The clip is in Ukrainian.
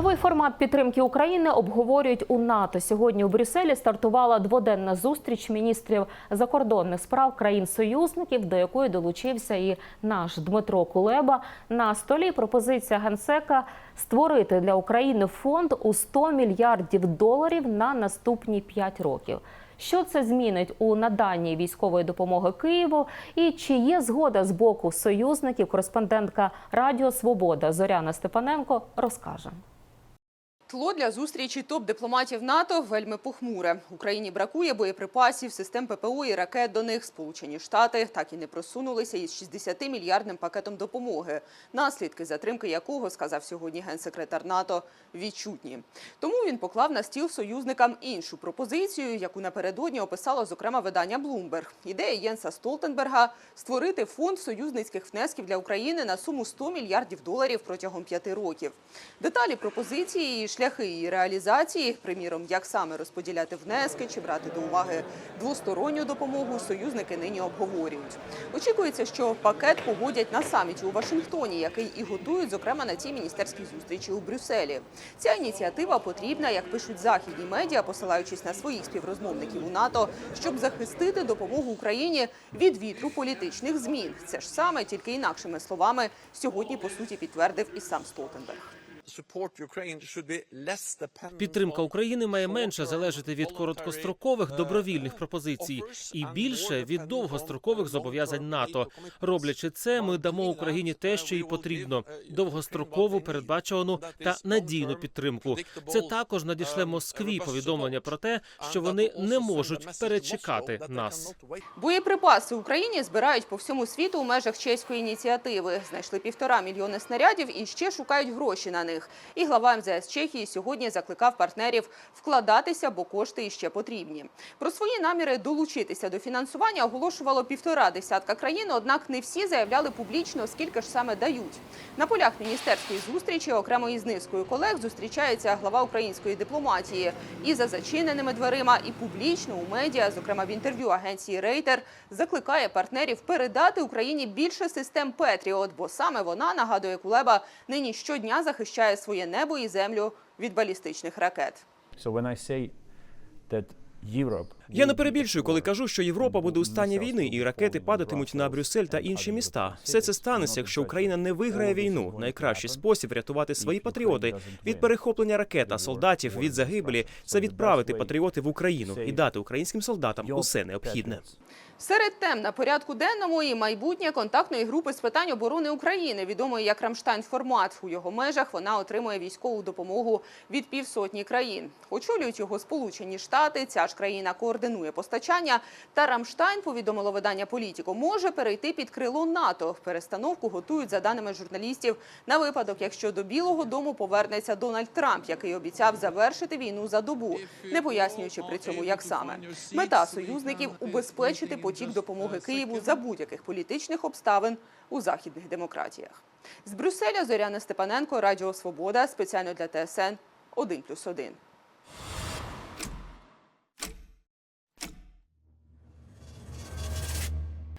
Новий формат підтримки України обговорюють у НАТО. Сьогодні у Брюсселі стартувала дводенна зустріч міністрів закордонних справ країн-союзників, до якої долучився і наш Дмитро Кулеба. На столі пропозиція генсека створити для України фонд у 100 мільярдів доларів на наступні 5 років. Що це змінить у наданні військової допомоги Києву? І чи є згода з боку союзників? Кореспондентка Радіо Свобода Зоряна Степаненко розкаже. Тло для зустрічі топ-дипломатів НАТО вельми похмуре. Україні бракує боєприпасів, систем ППО і ракет до них. Сполучені Штати так і не просунулися із 60-мільярдним пакетом допомоги, наслідки затримки якого, сказав сьогодні генсекретар НАТО, відчутні. Тому він поклав на стіл союзникам іншу пропозицію, яку напередодні описало зокрема видання Bloomberg. Ідея Єнса Столтенберга створити фонд союзницьких внесків для України на суму 100 мільярдів доларів протягом п'яти років. Деталі пропозиції шляхи її реалізації, приміром, як саме розподіляти внески чи брати до уваги двосторонню допомогу, союзники нині обговорюють. Очікується, що пакет погодять на саміті у Вашингтоні, який і готують, зокрема на цій міністерській зустрічі у Брюсселі. Ця ініціатива потрібна, як пишуть західні медіа, посилаючись на своїх співрозмовників у НАТО, щоб захистити допомогу Україні від вітру політичних змін. Це ж саме тільки інакшими словами сьогодні по суті підтвердив і сам Столтенберг. Підтримка України має менше залежати від короткострокових добровільних пропозицій і більше від довгострокових зобов'язань НАТО. Роблячи це, ми дамо Україні те, що їй потрібно: довгострокову, передбачувану та надійну підтримку. Це також надішле Москві повідомлення про те, що вони не можуть перечекати нас. Боєприпаси Україні збирають по всьому світу у межах чеської ініціативи. Знайшли півтора мільйони снарядів і ще шукають гроші на них. І глава МЗС Чехії сьогодні закликав партнерів вкладатися, бо кошти іще потрібні. Про свої наміри долучитися до фінансування оголошувало півтора десятка країн, однак не всі заявляли публічно, скільки ж саме дають. На полях міністерської зустрічі окремо із низкою колег зустрічається глава української дипломатії. І за зачиненими дверима, і публічно у медіа, зокрема в інтерв'ю агенції Рейтер, закликає партнерів передати Україні більше систем Петріот, бо саме вона, нагадує Кулеба, нині щодня захищає своє небо і землю від балістичних ракет. So when I say that Europe Я не перебільшую, коли кажу, що Європа буде у стані війни, і ракети падатимуть на Брюссель та інші міста. Все це станеться, якщо Україна не виграє війну. Найкращий спосіб врятувати свої патріоти від перехоплення ракет, а солдатів від загибелі це відправити патріоти в Україну і дати українським солдатам усе необхідне. Серед тем на порядку денному і майбутнє контактної групи з питань оборони України, відомої як Рамштайн формат. У його межах вона отримує військову допомогу від півсотні країн. Очолюють його Сполучені Штати. Ця ж країна координує постачання. Та Рамштайн, повідомило видання Політіко, може перейти під крило НАТО. Перестановку готують за даними журналістів на випадок, якщо до Білого Дому повернеться Дональд Трамп, який обіцяв завершити війну за добу, не пояснюючи при цьому, як саме мета союзників убезпечити потік допомоги Києву за будь-яких політичних обставин у західних демократіях. З Брюсселя Зоряна Степаненко, Радіо Свобода, спеціально для ТСН 1+,1.